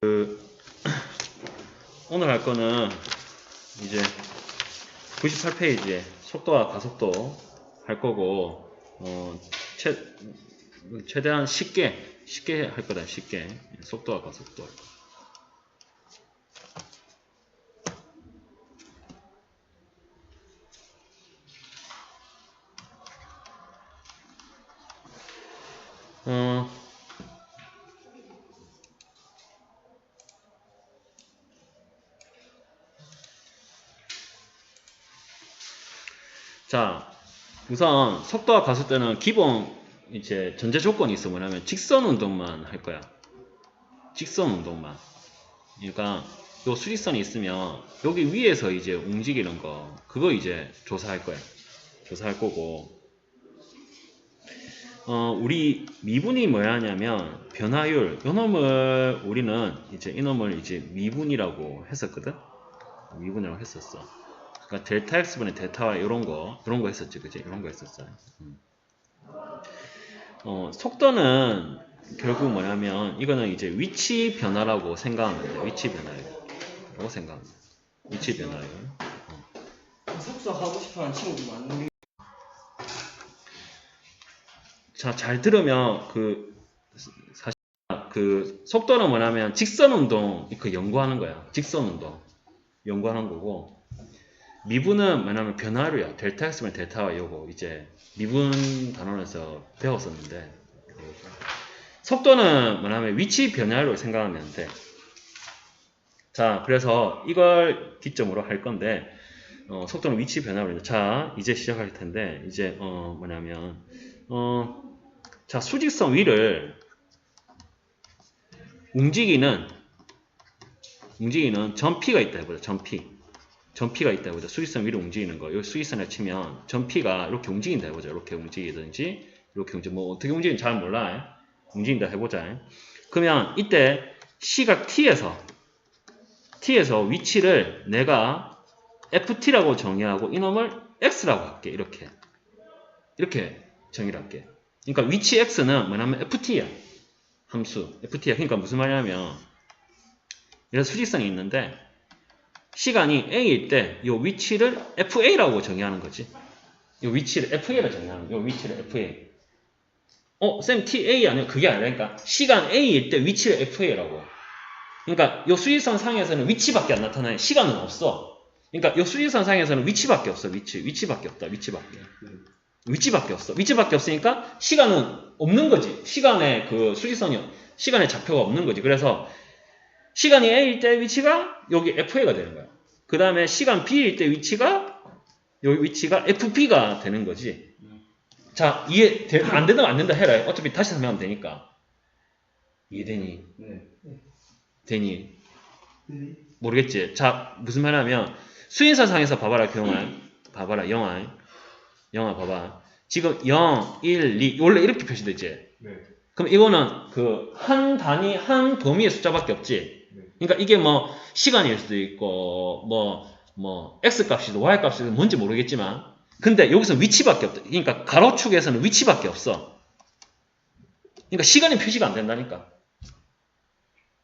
그 오늘 할 거는 이제 98페이지에 속도와 가속도 할 거고 어, 최, 최대한 쉽게 쉽게 할 거다 쉽게. 속도와 가속도 자, 우선 속도와 가속도는 기본 이제 전제 조건이 있어 뭐냐면 직선 운동만 할 거야. 직선 운동만. 그러니까 요 수직선이 있으면 여기 위에서 이제 움직이는 거 그거 이제 조사할 거야. 조사할 거고. 어, 우리 미분이 뭐야 하냐면 변화율 요 놈을 우리는 이제 이 놈을 이제 미분이라고 했었거든. 미분이라고 했었어. 그러니까 델타 x분의 델타와 이런 거 이런 거 했었지 그지 이런 거 했었어요. 음. 어, 속도는 결국 뭐냐면 이거는 이제 위치 변화라고 생각하면 돼 위치 변화라고 생각하면 돼 위치 변화율 석사 하고 싶어하는 친구도 많은데 자 잘 들으면 그 사실 그 속도는 뭐냐면 직선 운동 그 연구하는 거야. 직선 운동. 연구하는 거고 미분은 뭐냐면 변화율이야. 델타 x면 델타와 요거 이제 미분 단원에서 배웠었는데 속도는 뭐냐면 위치 변화율로 생각하면 돼. 자, 그래서 이걸 기점으로 할 건데 어, 속도는 위치 변화율입니다. 자, 이제 시작할 텐데 이제 어, 뭐냐면 어, 자 수직선 위를 움직이는 움직이는 전피가 있다 해보자. 전피. 전피가 있다 해보자. 수직선 위로 움직이는 거. 이 수직선에 치면 전피가 이렇게 움직인다 해보자. 이렇게 움직이든지 이렇게 움직 뭐 어떻게 움직이는지 잘 몰라. 움직인다 해보자. 그러면 이때 시각 t에서 t에서 위치를 내가 ft라고 정의하고 이놈을 x라고 할게. 이렇게 이렇게 정의를 할게. 그러니까 위치 x는 뭐냐면 ft야. 함수 ft야. 그러니까 무슨 말이냐면 이런 수직선이 있는데 시간이 a일 때 이 위치를 fa라고 정의하는 거지. 이 위치를 fa로 정의하는 이 위치를 fa. 어, 쌤 ta 아니야? 그게 아니라니까. 시간 a일 때 위치를 fa라고. 그러니까 이 수직선 상에서는 위치밖에 안 나타나요. 시간은 없어. 그러니까 이 수직선 상에서는 위치밖에 없어. 위치, 위치밖에 없다. 위치밖에. 위치밖에 없어. 위치밖에 없으니까 시간은 없는 거지. 시간에 그 수직선이 시간의 좌표가 없는 거지. 그래서 시간 이 a일 때 위치가 여기 fa가 되는 거야. 그 다음에 시간 b일 때 위치가 여기 위치가 fp가 되는 거지. 자 이해 되- 안 되면 안 된다 해라. 어차피 다시 설명하면 되니까. 이해되니? 네. 되니? 모르겠지. 자 무슨 말하면 수인사상에서 봐봐라 경아. 봐봐라 영아. 영아 봐봐. 지금 0, 1, 2 원래 이렇게 표시되지. 네. 그럼 이거는 그 한 단위 한 범위의 숫자밖에 없지. 그러니까 이게 뭐 시간일 수도 있고 뭐뭐 x 값이든 y 값이든 뭔지 모르겠지만 근데 여기서 위치밖에 없다. 그러니까 가로축에서는 위치밖에 없어. 그러니까 시간이 표시가 안 된다니까.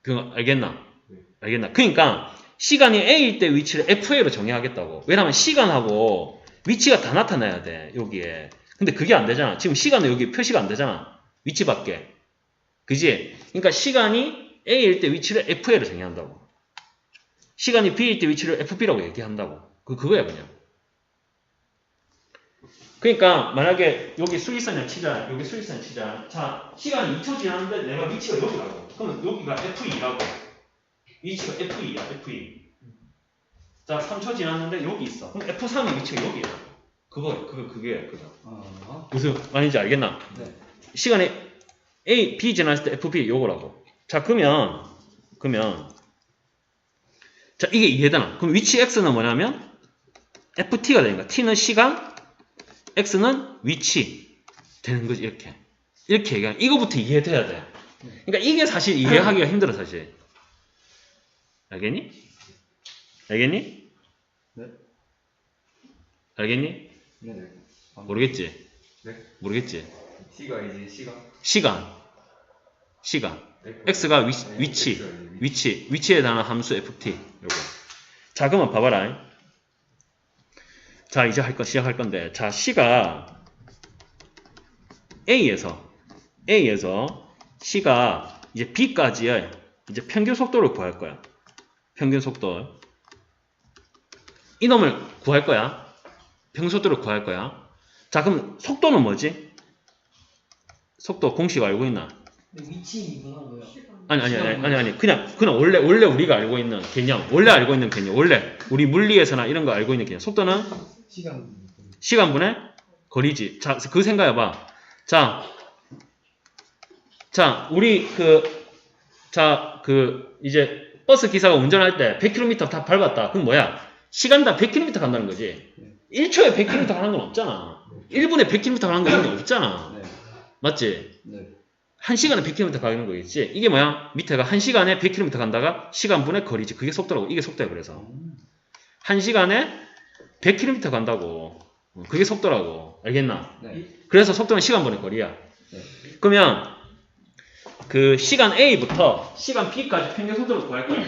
그거 알겠나? 네. 알겠나? 그러니까 시간이 a일 때 위치를 fa로 정의하겠다고. 왜냐면 시간하고 위치가 다 나타나야 돼. 여기에. 근데 그게 안 되잖아. 지금 시간은 여기 표시가 안 되잖아. 위치밖에. 그지? 그러니까 시간이 a일 때 위치를 fa로 정의한다고. 시간이 b일 때 위치를 fb라고 얘기한다고. 그 그거야 그냥. 그러니까 만약에 여기 수직선을 치자. 여기 수직선을 치자. 자, 시간이 2초 지났는데 내가 위치가 여기라고. 그러면 여기가 f2라고. 위치가 f2야. f2. 자, 3초 지났는데 여기 있어. 그럼 f3의 위치가 여기야. 그거 그거 그게 그거. 아, 무슨 말인지 알겠나? 네. 시간에 A, B 지났을 때 FB 요거라고. 자, 그러면, 그러면, 자, 이게 이해되나? 그럼 위치 X는 뭐냐면, FT가 되는 거야. T는 시간, X는 위치. 되는 거지, 이렇게. 이렇게 얘기하면, 이거부터 이해돼야 돼. 그러니까 이게 사실 이해하기가 힘들어, 사실. 알겠니? 알겠니? 네. 알겠니? 네. 아, 모르겠지? 네. 모르겠지? T가 이제 시간. 시간. 시간. 네. X가 위, 네, 위치. X가 이제 위치, 위치에 대한 함수 ft. 요거. 자, 그러면 봐봐라. 자, 이제 할 거, 시작할 건데. 자, C가 A에서, A에서 C가 이제 B까지의 이제 평균 속도를 구할 거야. 평균 속도. 이놈을 구할 거야. 평균 속도를 구할 거야. 자, 그럼 속도는 뭐지? 속도 공식 알고 있나? 위치 이분하고요. 아니 아니 아니 아니 아니. 그냥 그냥 원래 원래 우리가 알고 있는 개념 원래 알고 있는 개념. 원래 우리 물리에서나 이런 거 알고 있는 개념. 속도는? 시간. 시간분의 거리지. 자 그 생각해봐. 자 자 우리 그 자 그 이제 버스 기사가 운전할 때 100km 다 밟았다. 그럼 뭐야? 시간당 100km 간다는 거지. 1초에 100km 가는 건 없잖아. 1분에 100km 가는 건 없잖아. 네. 맞지? 네. 1시간에 100km 가는 거겠지. 이게 뭐야? 밑에가 1시간에 100km 간다가 시간분의 거리지. 그게 속도라고. 이게 속도야, 그래서. 1시간에 100km 간다고. 어, 그게 속도라고. 알겠나? 네. 그래서 속도는 시간분의 거리야. 네. 그러면 그 시간 A부터 시간 B까지 평균 속도를 구할 거야.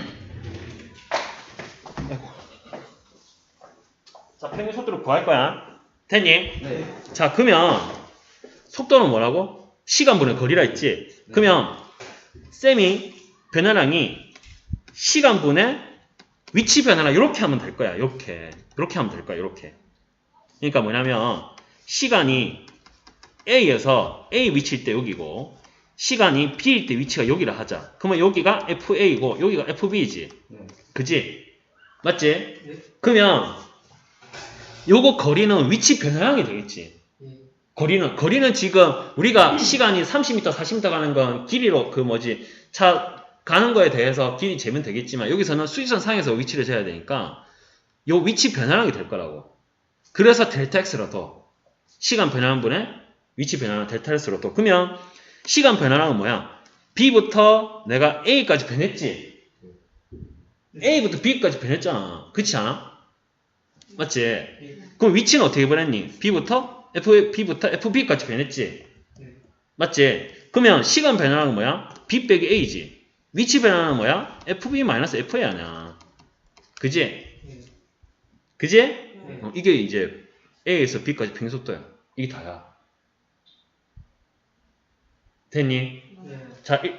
자, 평균 속도를 구할 거야. 됐니? 네. 자, 그러면 속도는 뭐라고? 시간분의 거리라 했지. 그러면 쌤이 변화량이 시간분의 위치 변화량 이렇게 하면 될 거야. 이렇게. 이렇게 하면 될 거야. 이렇게. 그러니까 뭐냐면 시간이 A에서 A 위치일 때 여기고 시간이 B일 때 위치가 여기라 하자. 그러면 여기가 FA고 여기가 FB지. 네. 그지? 맞지? 네. 그러면 요거 거리는 위치 변화량이 되겠지. 예. 거리는 거리는 지금 우리가 시간이 30m, 40m 가는 건 길이로 그 뭐지 차 가는 거에 대해서 길이 재면 되겠지만 여기서는 수직선 상에서 위치를 재야 되니까 요 위치 변화량이 될 거라고. 그래서 델타 x로 둬. 시간 변화량분의 위치 변화량 델타 x로 둬. 그러면 시간 변화량은 뭐야? b부터 내가 a까지 변했지. a부터 b까지 변했잖아. 그렇지 않아? 맞지? 예. 그럼 위치는 어떻게 변했니? b부터 f b부터 fb까지 변했지. 네. 맞지? 그러면 시간 변화는 뭐야? b 빼기 a지. 위치 변화는 뭐야? fb 마이너스 fa 아니야. 그지? 예. 그지? 네. 어, 이게 이제 a에서 b까지 평속도야. 이게 다야. 됐니? 네. 자, 이,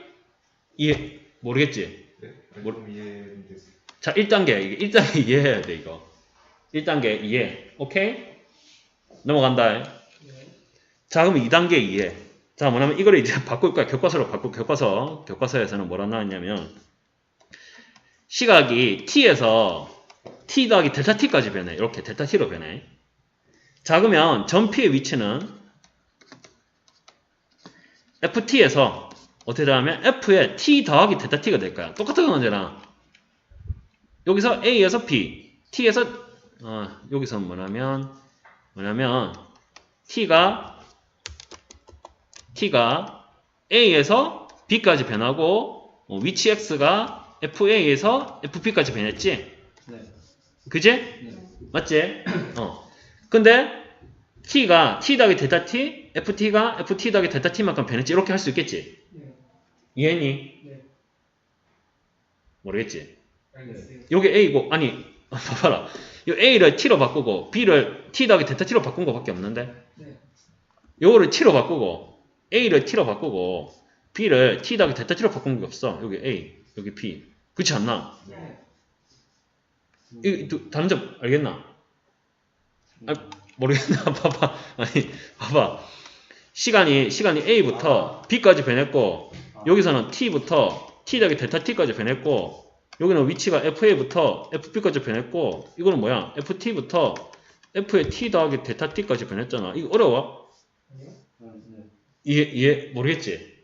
이해 모르겠지? 네, 이해됐어요. 자, 1단계 이게 1단계 이해해야 돼 이거. 1단계 이해. 오케이? 넘어간다. 네. 자, 그럼 2단계 이해. 자, 뭐냐면 이거를 이제 바꿀 거야. 교과서로 바꿀 교과서. 교과서에서는 뭐라 나왔냐면 시각이 t에서 t 더하기 델타 t까지 변해. 이렇게 델타 t로 변해. 자, 그러면 전피의 위치는 ft에서 어떻게 되냐면 f에 t 더하기 델타 t가 될 거야. 똑같은 거잖아. 여기서 a에서 b, t에서 어, 여기서 뭐냐면 뭐냐면 t가 t가 a에서 b까지 변하고 어, 위치 x가 fa에서 fp까지 변했지 네. 그지? 네. 맞지? 어 근데 t가 t 더하기 델타 t ft가 ft 더하기 델타 t만큼 변했지 이렇게 할 수 있겠지 네. 이해했니? 네. 모르겠지 알겠어요. 요게 a고 아니 봐봐라 요 a를 t로 바꾸고 b를 t 더하기 델타 t로 바꾼 거밖에 없는데 네. 요거를 t로 바꾸고 a를 t로 바꾸고 b를 t 더하기 델타 t로 바꾼 게 없어. 여기 a, 여기 b. 그렇지 않나? 네. 이 두- 다른 점 알겠나? 아, 모르겠나? 봐봐. 아니, 봐봐. 시간이 시간이 a부터 b까지 변했고 여기서는 t부터 t 더하기 델타 t까지 변했고 여기는 위치가 fa부터 fb까지 변했고 이거는 뭐야? ft부터 f의 t 더하기 델타 t까지 변했잖아. 이거 어려워? 이해 이해 모르겠지?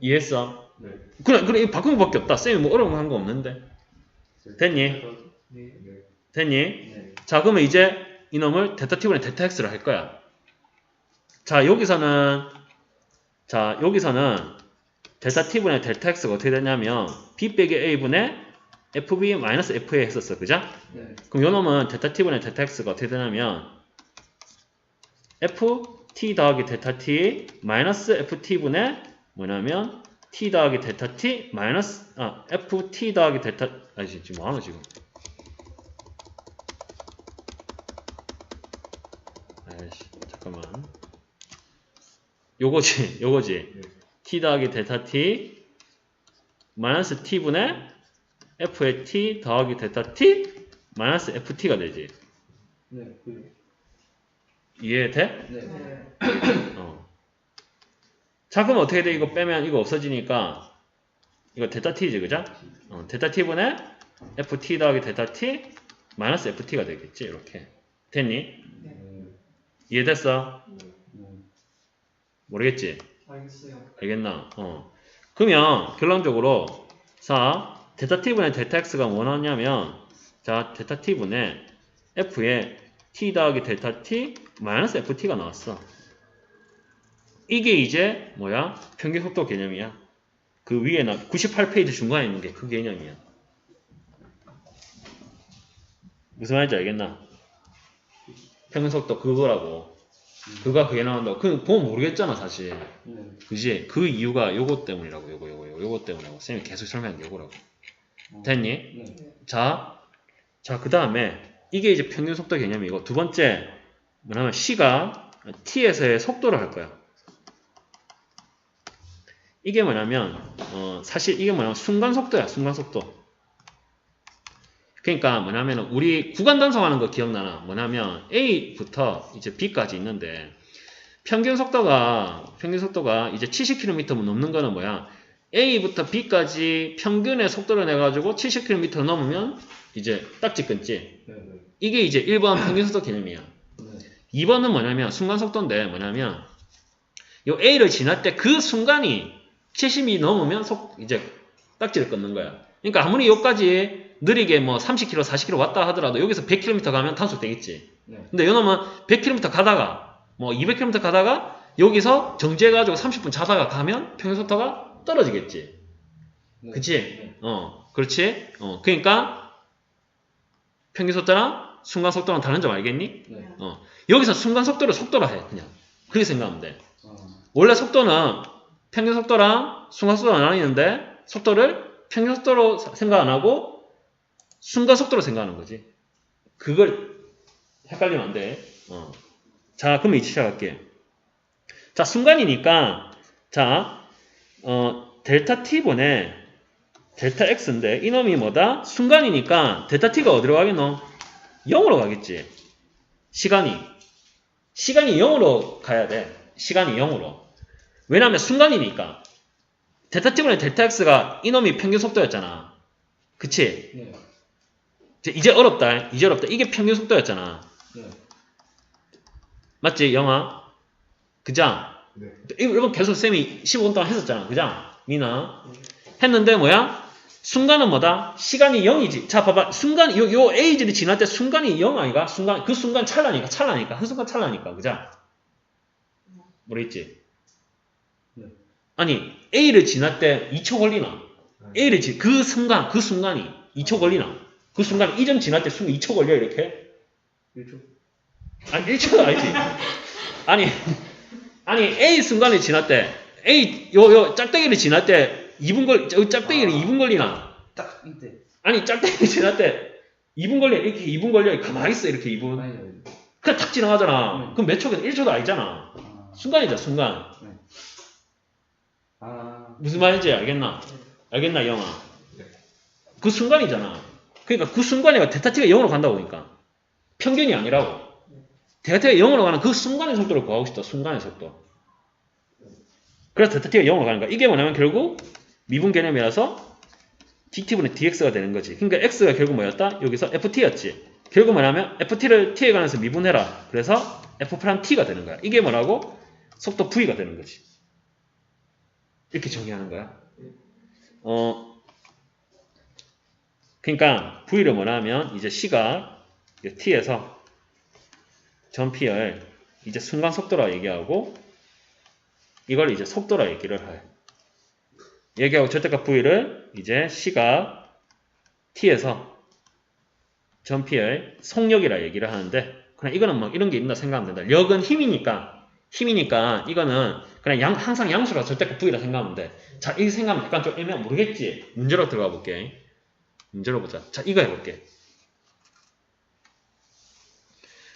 이해했어? 네. 그래, 그래, 이거 바꾼 거밖에 없다. 쌤이 뭐 어려운 거 한 거 없는데. 됐니? 됐니? 네. 자, 그러면 이제 이놈을 데타 t분의 데타 x를 할 거야. 자, 여기서는, 자, 여기서는 데타 t분의 데타 x가 어떻게 되냐면, b 빼기 a분의 fb 마이너스 fa 했었어. 그죠? 네. 그럼 요놈은 데타 t분의 데타 x가 어떻게 되냐면, ft 더하기 데타 t 마이너스 ft분의 뭐냐면, t 더하기 데타 t 마이너스 아 ft 더하기 데타 아니 지금 뭐하노 지금 아이씨 잠깐만 요거지 요거지 t 더하기 데타 t 마이너스 t분의 f의 t 더하기 데타 t 마이너스 ft가 되지 네. 그, 이해돼? 네. 어. 자 그럼 어떻게 돼? 이거 빼면 이거 없어지니까 이거 데타 t지 그죠? 어, 데타 t분의 ft 더하기 데타 t 마이너스 ft가 되겠지 이렇게 됐니? 네. 이해됐어? 네. 모르겠지? 알겠어요. 알겠나? 어. 그러면 결론적으로 자 t분의 데타 x가 뭐 나왔냐면 자 데타 t분의 f의 t 더하기 데타 t 마이너스 ft가 나왔어. 이게 이제 뭐야? 평균 속도 개념이야. 그 위에 나 98페이지 중간에 있는 게 그 개념이야. 무슨 말인지 알겠나? 평균 속도 그거라고. 그가 그게 나온다고. 그 보면 모르겠잖아 사실. 네. 그지? 그 이유가 요거 때문이라고, 요거, 요거, 요거, 요거 때문이라고. 쌤이 계속 설명한 게 요거라고. 됐니? 네. 자, 자, 그 다음에, 이게 이제 평균 속도 개념이고, 두 번째, 뭐냐면, C가 T에서의 속도를 할 거야. 이게 뭐냐면, 어, 사실 이게 뭐냐면, 순간 속도야, 순간 속도. 그러니까 뭐냐면, 우리 구간 단속하는 거 기억나나? 뭐냐면, A부터 이제 B까지 있는데, 평균 속도가 평균 속도가 이제 70km 넘는 거는 뭐야? A부터 B까지 평균의 속도를 내 가지고 70km 넘으면 이제 딱지 끊지. 네. 네. 이게 이제 1번 평균 속도 개념이야. 네. 2번은 뭐냐면 순간 속도인데 뭐냐면 요 A를 지날 때 그 순간이 70이 넘으면 속 이제 딱지를 끊는 거야. 그러니까 아무리 여기까지 느리게 뭐 30km, 40km 왔다 하더라도 여기서 100km 가면 단속되겠지. 네. 근데 요놈은 100km 가다가 뭐 200km 가다가 여기서 정지해가지고 30분 자다가 가면 평균 속도가 떨어지겠지. 네. 그치? 네. 어, 그렇지? 어, 그러니까 평균 속도랑 순간 속도랑 다른 점 알겠니? 네. 어, 여기서 순간 속도를 속도라 해, 그냥. 그렇게 생각하면 돼. 아. 원래 속도는 평균 속도랑 순간 속도가 나뉘는데 속도를 평균 속도로 사- 생각 안 하고 순간 속도로 생각하는 거지. 그걸 헷갈리면 안 돼. 어. 자, 그럼 이제 시작할게. 자, 순간이니까 자, 어, 델타 t분의 델타 x인데 이놈이 뭐다? 순간이니까 델타 t가 어디로 가겠노? 0으로 가겠지. 시간이. 시간이 0으로 가야 돼. 시간이 0으로. 왜냐면 순간이니까. 델타 t분의 델타 x가 이놈이 평균 속도였잖아. 그치? 네. 이제- 어렵다. 이제 어렵다. 이게 평균 속도였잖아. 네. 맞지? 영아? 그장? 네. 이건 계속 쌤이 15분 동안 했었잖아. 그장? 미나? 했는데 뭐야? 순간은 뭐다? 시간이 0이지. 자, 봐봐. 순간, 요, 요 에이지를 지날 때 순간이 0 아이가? 순간, 그 순간 찰나니까, 찰나니까. 그 순간 찰나니까. 그자? 모르겠지? 네. 아니, A를 지날 때 2초 걸리나? A를 지, 그 순간, 그 순간이 2초 걸리나? 그 순간, 이점 지날 때 순간 2초 걸려, 이렇게? 1초. 아니 1초도 아니지. 아니 아니 A 순간이 지날 때 A 요 요 짝대기를 지날 때 2분 걸저 짝대기를 아. 2분 걸리나? 딱 이때. 아니 짝대기 지날 때 2분 걸려 이렇게 2분 걸려 가만히 있어 이렇게 2분 아니 아니. 그냥 탁 지나가잖아. 네. 그럼 몇 초겠어? 1초도 아니잖아. 아. 순간이죠 순간. 아. 무슨 말인지 알겠나? 알겠나 영아? 그 순간이잖아. 그러니까 그 순간이가 데타티가 0으로 간다고 보니까 평균이 아니라고. 데타티가 0으로 가는 그 순간의 속도를 구하고 싶다. 순간의 속도. 그래서 데타티가 0으로 가는 거야. 이게 뭐냐면 결국 미분 개념이라서 dt분의 dx가 되는 거지. 그러니까 x가 결국 뭐였다? 여기서 ft였지. 결국 뭐냐면 ft를 t에 관해서 미분해라. 그래서 f 프랑 t가 되는 거야. 이게 뭐라고? 속도 v가 되는 거지. 이렇게 정의하는 거야. 어, 그러니까 V를 뭐냐면 이제 C가 T에서 전피열 이제 순간 속도라 얘기하고 이걸 이제 속도라 얘기를 해. 얘기하고 절대값 V를 이제 C가 T에서 전피열 속력이라 얘기를 하는데 그냥 이거는 뭐 이런 게 있나 생각하면 된다. 력은 힘이니까 힘이니까 이거는 그냥 양, 항상 양수라 절대값 V라 생각하면 돼. 자, 이 생각하면 약간 좀 애매한 모르겠지? 문제로 들어가 볼게. 문제로 보자. 자, 이거 해볼게.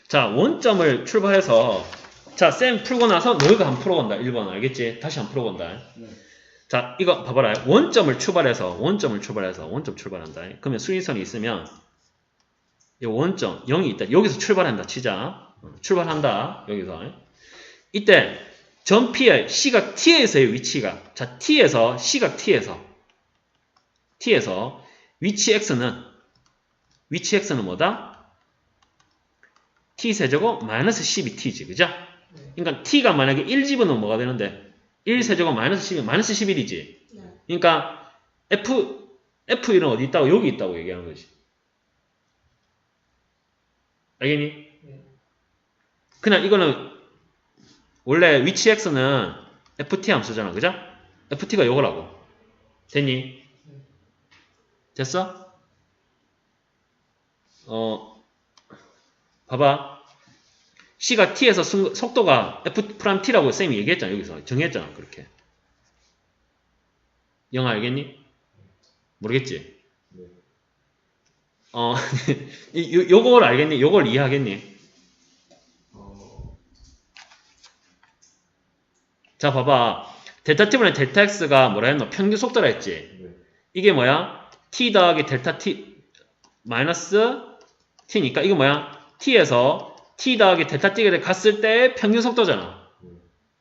자, 원점을 출발해서 자, 쌤 풀고 나서 너희가 한 풀어본다. 1번 알겠지? 다시 한 풀어본다. 네. 자, 이거 봐봐라. 원점을 출발해서, 원점을 출발해서, 원점 출발한다. 그러면 수위선이 있으면, 이 원점, 0이 있다. 여기서 출발한다. 치자. 어, 출발한다. 여기서. 이때, 전 P의 시각 T에서의 위치가, 자, T에서, 시각 T에서, T에서, 위치 X는, 위치 X는 뭐다? T세제곱 마이너스 12T지. 그죠? 그러니까 T가 만약에 1 집어넣으면 뭐가 되는데, 1세제곱 마이너스 10이 마이너스 11이지. 네. 그러니까 F F1은 어디 있다고 여기 있다고 얘기하는 거지. 알겠니? 네. 그냥 이거는 원래 위치 x는 ft 함수잖아, 그죠? ft가 요거라고. 됐니? 됐어? 어, 봐봐. c가 t에서 순- 속도가 f 프라임 t라고 쌤이 얘기했잖아, 여기서. 정했잖아, 그렇게. 영어 알겠니? 모르겠지? 네. 어, 이- 요, 요걸 알겠니? 요걸 이해하겠니? 어, 자, 봐봐. 델타 t분의 델타 x가 뭐라 했노? 평균 속도라 했지? 네. 이게 뭐야? T 더하기 델타 t 마이너스 t니까 이거 뭐야? t에서 t 더하기 델타 t가 갔을 때 평균 속도잖아. 네.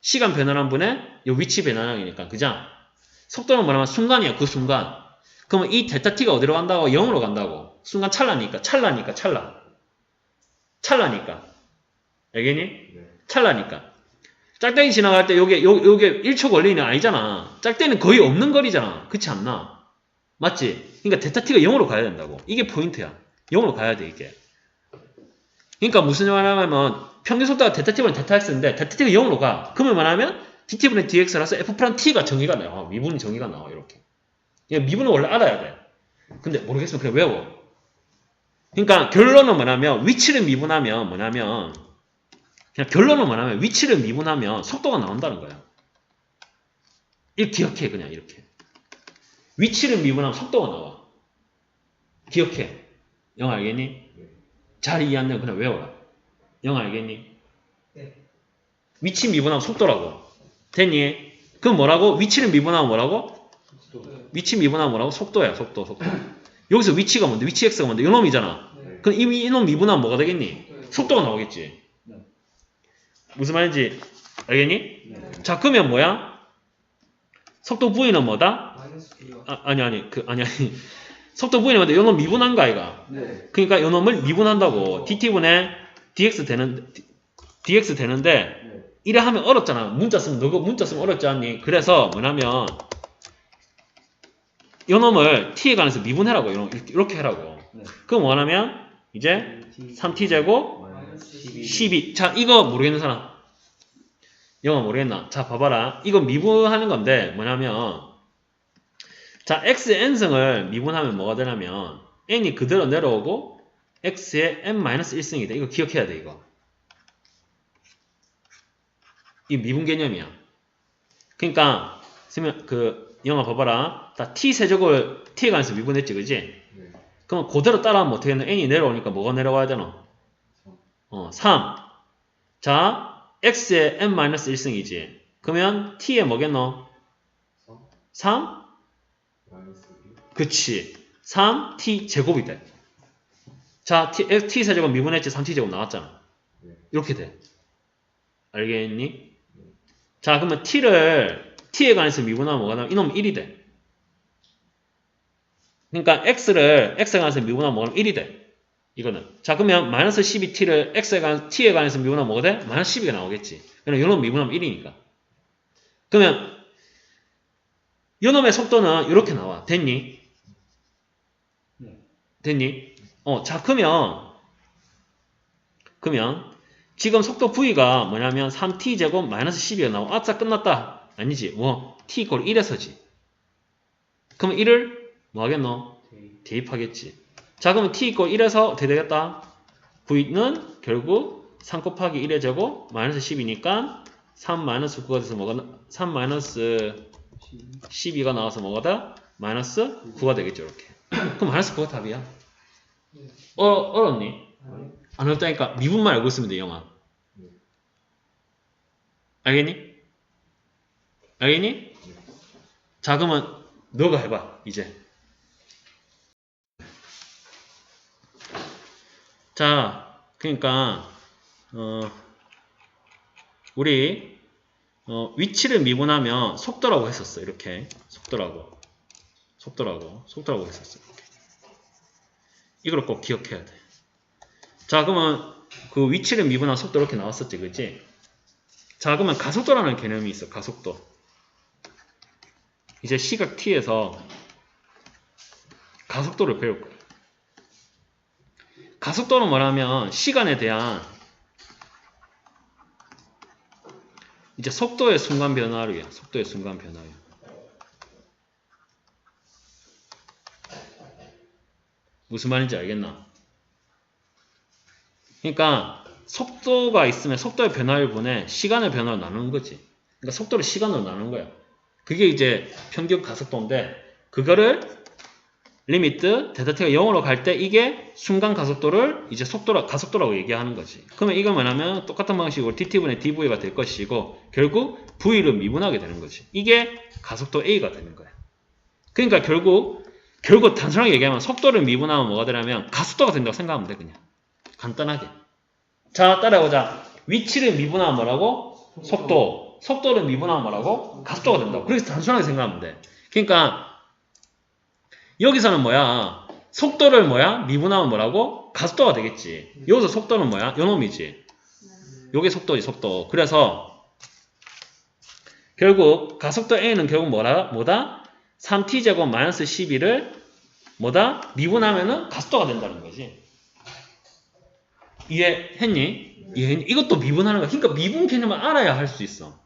시간 변화량 분의 요 위치 변화량이니까 그죠? 속도는 뭐냐면 순간이야 그 순간. 그러면 이 델타 t가 어디로 간다고? 0으로 간다고. 순간 찰나니까 찰나니까 찰나. 찰나니까. 알겠니? 네. 찰나니까. 짝대기 지나갈 때 요게 요, 요게 1초 걸리는 아니잖아. 짝대는 거의 없는 거리잖아. 그렇지 않나? 맞지? 그러니까 델타 t가 0으로 가야 된다고. 이게 포인트야. 0으로 가야 돼 이게. 그러니까 무슨 말하냐면 평균 속도가 델타 t분의 델타 x인데 델타 t가 0으로 가. 그러면 뭐냐면 dt분의 dx라서 f 프란 t가 정의가 나와. 미분이 정의가 나와 이렇게. 이 미분은 원래 알아야 돼. 근데 모르겠으면 그냥 외워. 그러니까 결론은 뭐냐면 위치를 미분하면 뭐냐면 그냥 결론은 뭐냐면 위치를 미분하면 속도가 나온다는 거야. 이렇게 기억해 그냥 이렇게. 위치를 미분하면 속도가 나와. 기억해. 영어 알겠니? 잘 이해 안 되면 그냥 외워라. 영어 알겠니? 네. 위치 미분하면 속도라고. 됐니? 그럼 뭐라고? 위치를 미분하면 뭐라고? 또, 위치 미분하면 뭐라고? 속도야, 속도, 속도. 여기서 위치가 뭔데? 위치 x가 뭔데? 요놈이잖아. 네. 그럼 이 이놈 미분하면 뭐가 되겠니? 네. 속도가 나오겠지. 네. 무슨 말인지 알겠니? 네. 자, 그러면 뭐야? 속도 V는 뭐다? 아, 아니, 아니, 그, 아니, 아니. 속도 V는 뭐다? 요놈 미분한 거 아이가? 네. 그러니까 요놈을 미분한다고. dt분의 dx 되는, dx 되는데, 네. 이래 하면 어렵잖아. 문자 쓰면, 너가 문자 쓰면 어렵지 않니? 그래서 뭐냐면, 요놈을 t에 관해서 미분해라고. 요놈 이렇게, 해라고. 네. 그럼 뭐냐면, 이제 3t제곱 마이너스 12. 자, 이거 모르겠는 사람. 영어 모르겠나? 자, 봐봐라. 이거 미분하는 건데, 뭐냐면, 자, x의 n승을 미분하면 뭐가 되냐면, n이 그대로 내려오고, x의 n-1승이 돼. 이거 기억해야 돼, 이거. 이 미분 개념이야. 그러니까, 그, 영어 봐봐라. 다 t 세제곱을 t에 관해서 미분했지, 그지? 네. 그럼 그대로 따라하면 어떻게 되나? n이 내려오니까 뭐가 내려와야 되나? 어, 3. 자, x의 n-1승이지. 그러면 t에 뭐겠노? 3? 마이너스 그치. 3t 제곱이 돼. 자, t, t 세제곱 미분했지 3t 제곱 나왔잖아. 네. 이렇게 돼. 알겠니? 자, 그러면 t를 t에 관해서 미분하면 뭐가 나와? 이놈 1이 돼. 그러니까 x를 x에 관해서 미분하면 뭐가 나와? 1이 돼. 이거는. 자, 그러면 마이너스 12t를 x에 관, t에 관해서 미분하면 뭐가 돼? 마이너스 12가 나오겠지. 그럼 요놈 미분하면 1이니까. 그러면 요놈의 속도는 이렇게 나와. 됐니? 네. 됐니? 어, 자, 그러면, 그러면, 지금 속도 V가 뭐냐면 3t제곱 마이너스 12가 나오고, 아싸, 끝났다. 아니지. 뭐, t 이꼴 1에서지. 그러면 1을 뭐 하겠노? 대입하겠지. 자, 그러면 t 이꼴 1에서 어떻게 되겠다? V는 결국 3 곱하기 1의 제곱 마이너스 10이니까 3 마이너스 9가 돼서 뭐가, 나- 3 마이너스 12가 나와서 뭐가 다? 마이너스 9가 되겠죠, 이렇게. 그럼 마이너스 9가 답이야. 어, 어렵니? 안 어렵다니까 미분만 알고 있으면 돼, 영아. 알겠니? 알겠니? 자, 그러면 너가 해봐, 이제. 자, 그러니까 어, 우리 어, 위치를 미분하면 속도라고 했었어, 이렇게 속도라고, 속도라고, 속도라고 했었어. 이렇게. 이걸 꼭 기억해야 돼. 자, 그러면 그 위치를 미분한 속도 이렇게 나왔었지, 그지? 자, 그러면 가속도라는 개념이 있어, 가속도. 이제 시각 t에서 가속도를 배울 거야. 가속도는 뭐냐면 시간에 대한 이제 속도의 순간 변화율이야. 속도의 순간 변화율. 무슨 말인지 알겠나? 그러니까 속도가 있으면 속도의 변화율분에 시간의 변화를 나누는 거지. 그러니까 속도를 시간으로 나누는 거야. 그게 이제 평균 가속도인데 그거를 리미트 데타T가 0으로 갈 때 이게 순간 가속도를 이제 속도라 가속도라고 얘기하는 거지. 그러면 이거 뭐냐면 똑같은 방식으로 dt분의 dv가 될 것이고 결국 v를 미분하게 되는 거지. 이게 가속도 a가 되는 거야. 그러니까 결국 결국 단순하게 얘기하면 속도를 미분하면 뭐가 되냐면 가속도가 된다고 생각하면 돼 그냥. 간단하게. 자 따라해보자. 위치를 미분하면 뭐라고? 속도. 속도를 미분하면 뭐라고? 가속도가 된다고. 그렇게 단순하게 생각하면 돼. 그러니까 여기서는 뭐야? 속도를 뭐야? 미분하면 뭐라고? 가속도가 되겠지. 여기서 속도는 뭐야? 요놈이지. 요게 속도지, 속도. 그래서 결국 가속도 A는 결국 뭐라? 뭐다? 3t제곱 마이너스 12를 뭐다? 미분하면은 가속도가 된다는 거지. 이해했니? 이해했니? 이것도 미분하는 거야. 그러니까 미분 개념을 알아야 할 수 있어.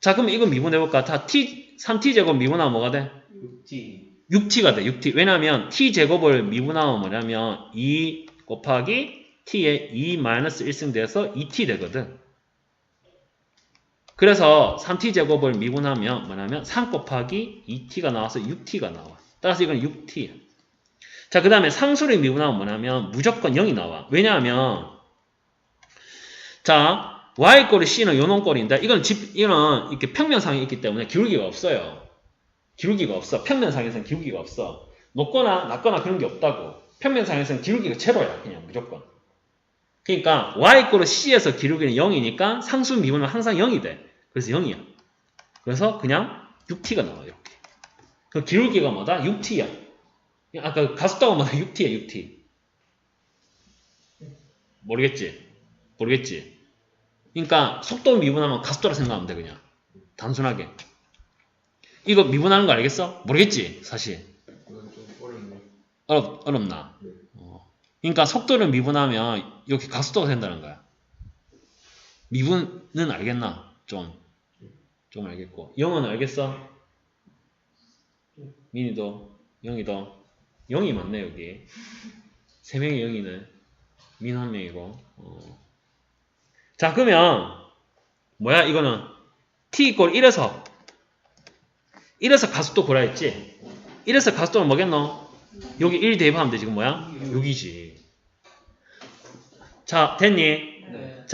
자, 그럼 이거 미분해볼까? 다 t, 3t제곱 미분하면 뭐가 돼? 육지. 6t가 돼, 6t. 왜냐면 t제곱을 미분하면 뭐냐면 2 곱하기 t에 2-1승 돼서 2t 되거든. 그래서 3t제곱을 미분하면 뭐냐면 3 곱하기 2t가 나와서 6t가 나와. 따라서 이건 6t야. 자, 그 다음에 상수를 미분하면 뭐냐면 무조건 0이 나와. 왜냐하면 자, y꼴이 c는 요놈꼴인데 이건 집, 이거는 이렇게 평면상에 있기 때문에 기울기가 없어요. 기울기가 없어. 평면상에서는 기울기가 없어. 높거나 낮거나 그런 게 없다고. 평면상에서는 기울기가 제로야. 그냥 무조건. 그러니까 y꼴은 c에서 기울기는 0이니까 상수 미분은 항상 0이 돼. 그래서 0이야. 그래서 그냥 6t가 나와 이렇게. 그 기울기가 뭐다? 6t야. 아까 가속도가 뭐다? 6t야 6t. 모르겠지? 모르겠지? 그러니까 속도 미분하면 가속도라 생각하면 돼 그냥. 단순하게. 이거 미분하는 거 알겠어? 모르겠지, 사실. 어렵, 어렵나? 네. 어. 그러니까 속도를 미분하면 이렇게 가속도가 된다는 거야. 미분은 알겠나? 좀. 좀 알겠고. 영어는 알겠어? 민이도, 영이도. 영이 맞네, 여기. 세 명이 영이네. 민한 명이고. 어. 자, 그러면, 뭐야, 이거는. t 이꼴 1에서 1에서 가속도 구라 했지? 1에서 가속도는 뭐겠노? 여기 1 대입하면 돼 지금 뭐야? 6이지 자 됐니? 네.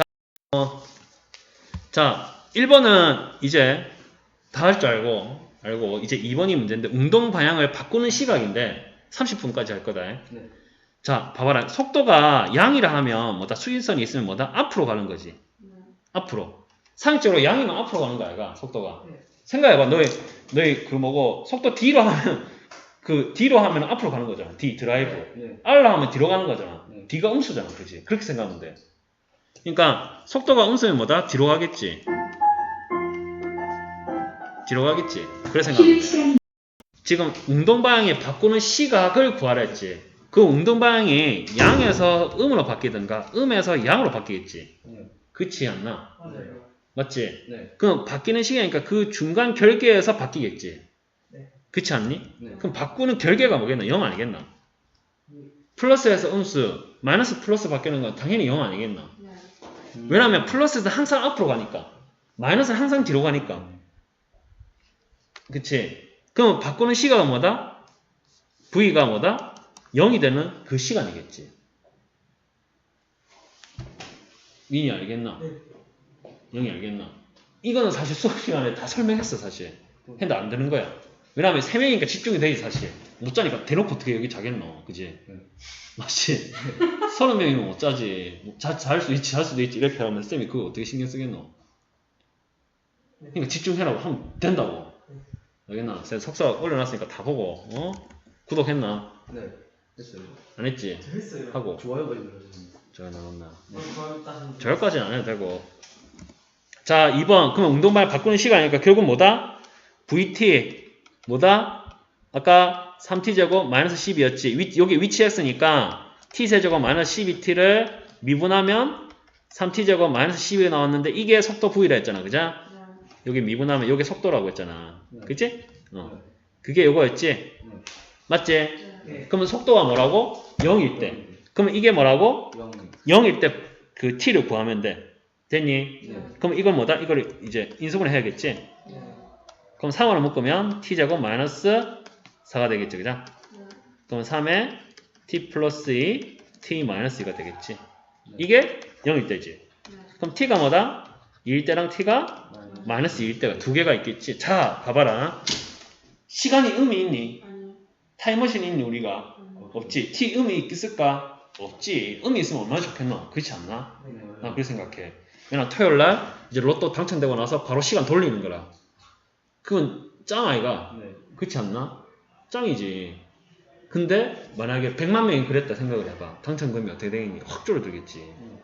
자 1번은 이제 다 할 줄 알고 알고 이제 2번이 문제인데 운동 방향을 바꾸는 시각인데 30분까지 할 거다 네. 자 봐봐라 속도가 양이라 하면 뭐다 수직선이 있으면 뭐다 앞으로 가는 거지 앞으로 상식적으로 양이면 앞으로 가는 거야 얘가 속도가 네. 생각해봐. 너희 너희 그 뭐고 속도 D로 하면 그 D로 하면 앞으로 가는 거잖아. D 드라이브. 네. R로 하면 뒤로 가는 거잖아. 네. D가 음수잖아. 그지? 그렇게 생각하면 돼. 그러니까 속도가 음수면 뭐다? 뒤로 가겠지. 뒤로 가겠지. 그래 생각하면 돼. 지금 운동 방향에 바꾸는 시각을 구하라 했지. 그 운동 방향이 양에서 음으로 바뀌든가 음에서 양으로 바뀌겠지. 네. 그렇지 않나? 맞아요. 맞지 네. 그럼 바뀌는 시기니까 그 중간 결계에서 바뀌겠지. 네. 그렇지 않니? 네. 그럼 바꾸는 결계가 뭐겠나? 0 아니겠나? 음. 플러스에서 음수, 마이너스 플러스 바뀌는 건 당연히 0 아니겠나? 음. 왜냐면 플러스에서 항상 앞으로 가니까. 마이너스는 항상 뒤로 가니까. 그치? 그럼 바꾸는 시간은 뭐다? V가 뭐다? 0이 되는 그 시간이겠지. 민이 알겠나? 네. 영이 알겠나? 이거는 사실 수업 시간에 다 설명했어 사실. 했는데 안 되는 거야. 왜냐면 세 명이니까 집중이 되지 사실. 못 자니까 대놓고 어떻게 여기 자겠노, 그지? 네. 맞지? 서른 명이면 못 자지. 뭐 자, 잘수 있지, 잘 수도 있지. 이렇게 하면 쌤이 그거 어떻게 신경 쓰겠노? 그러니까 집중해라고 하면 된다고. 알겠나? 쌤 석사 올려놨으니까 다 보고, 어? 구독했나? 네. 됐어요. 안 했지? 했어요. 하고. 좋아요가 눌러주세요. 저거 나왔나? 네. 좋아요 저기까지는 안 해도 되고. 자, 2번. 그럼 운동발 바꾸는 시간이니까 결국 뭐다? VT. 뭐다? 아까 3t제곱 마이너스 10이었지. 위, 여기 위치 x니까 t세제곱 마이너스 12t를 미분하면 3t제곱 마이너스 12가 나왔는데 이게 속도 v라 했잖아. 그죠? 여기 미분하면 여기 속도라고 했잖아. 네. 그치? 어. 그게 요거였지? 네. 맞지? 네. 그러면 속도가 뭐라고? 0일 때. 그러면 이게 뭐라고? 영. 0일 때 그 t를 구하면 돼. 됐니? 네. 그럼 이걸 뭐다? 이걸 이제 인수분해 해야겠지? 네. 그럼 3으로 묶으면 t제곱 마이너스 4가 되겠지. 그죠? 그럼 3에 t 플러스 2, t 마이너스 2가 되겠지. 이게 0일 때지. 그럼 t가 뭐다? 2일 때랑 t가 마이너스. 마이너스 2일 때가 두 개가 있겠지. 자, 봐봐라. 시간이 의미 있니? 타임머신이 있니 우리가? 없지. t 의미 있을까? 없지. 의미 있으면 얼마나 좋겠노? 그렇지 않나? 네. 나 그렇게 생각해. 왜냐면 토요일 날 이제 로또 당첨되고 나서 바로 시간 돌리는 거라. 그건 짱 아이가. 네. 그렇지 않나? 짱이지. 근데 만약에 100만 명이 그랬다 생각을 해봐. 당첨금이 어떻게 되겠니? 확 줄어들겠지. 음.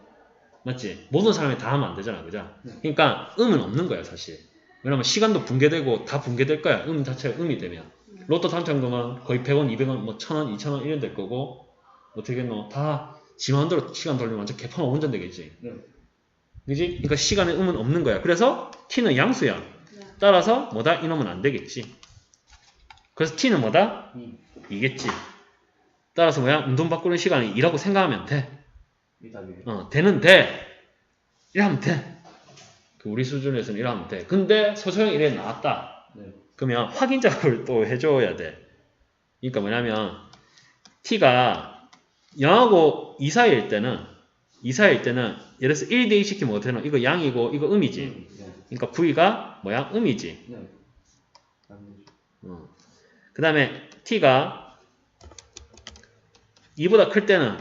맞지? 모든 사람이 다 하면 안 되잖아. 그죠? 네. 그러니까 음은 없는 거야 사실. 왜냐면 시간도 붕괴되고 다 붕괴될 거야. 음 자체가 음이 되면. 로또 당첨금은 거의 100원, 200원, 뭐 1000원, 2000원 이런 될 거고 어떻게 너다 지만대로 시간 돌리면 완전 개판만 운전 되겠지. 네. 그지? 그러니까 시간에 음은 없는 거야. 그래서 t는 양수야. 따라서 뭐다? 이놈은 안 되겠지. 그래서 t는 뭐다? 이. 이겠지. 따라서 뭐야? 운동 바꾸는 시간이 2라고 생각하면 돼. 어, 되는데 이러면 돼. 그 우리 수준에서는 이러면 돼. 근데 소소형 이래 나왔다. 네. 그러면 확인 작업을 또 해줘야 돼. 그러니까 뭐냐면 t가 0하고 2 사이일 때는 2 사이일 때는 예를 들어서 1 대입 시키면 어떻게 되나? 이거 양이고 이거 음이지. 네. 그러니까 v가 뭐야? 음이지. 네. 안 되죠. 그 다음에 t가 2보다 클 때는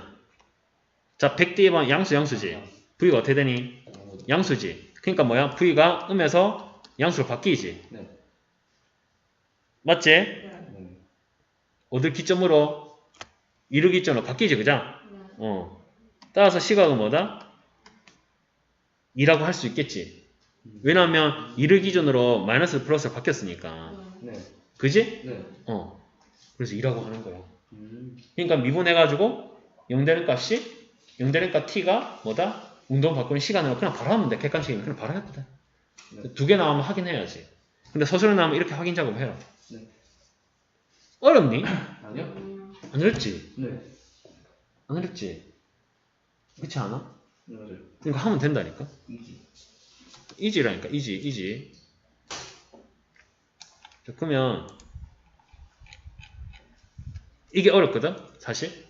자 100대입하면 양수 양수지. v가 어떻게 되니? 양수지. 그러니까 뭐야? v가 음에서 양수로 바뀌지. 네. 맞지? 네. 어딜 기점으로? 2를 기점으로 바뀌지, 그죠? 어. 따라서 시각은 뭐다? 2라고 할 수 있겠지. 왜냐하면 2를 기준으로 마이너스 플러스가 바뀌었으니까. 네. 그지? 네. 어. 그래서 2라고 하는 거야. 음. 그러니까 미분해가지고 0 되는 값이 0 되는 값 t가 뭐다? 운동 바꾸는 시간으로 그냥 바로 하면 돼. 객관식이면 그냥 바로 돼. 네. 두개 나오면 확인해야지. 근데 서술에 나오면 이렇게 확인 작업해라. 네. 어렵니? 아니요? 안 어렵지? 네. 안 어렵지? 그렇지 않아? 네, 맞아요. 그러니까 하면 된다니까? 이지. 이지라니까 이지 이지 자, 그러면 이게 어렵거든 사실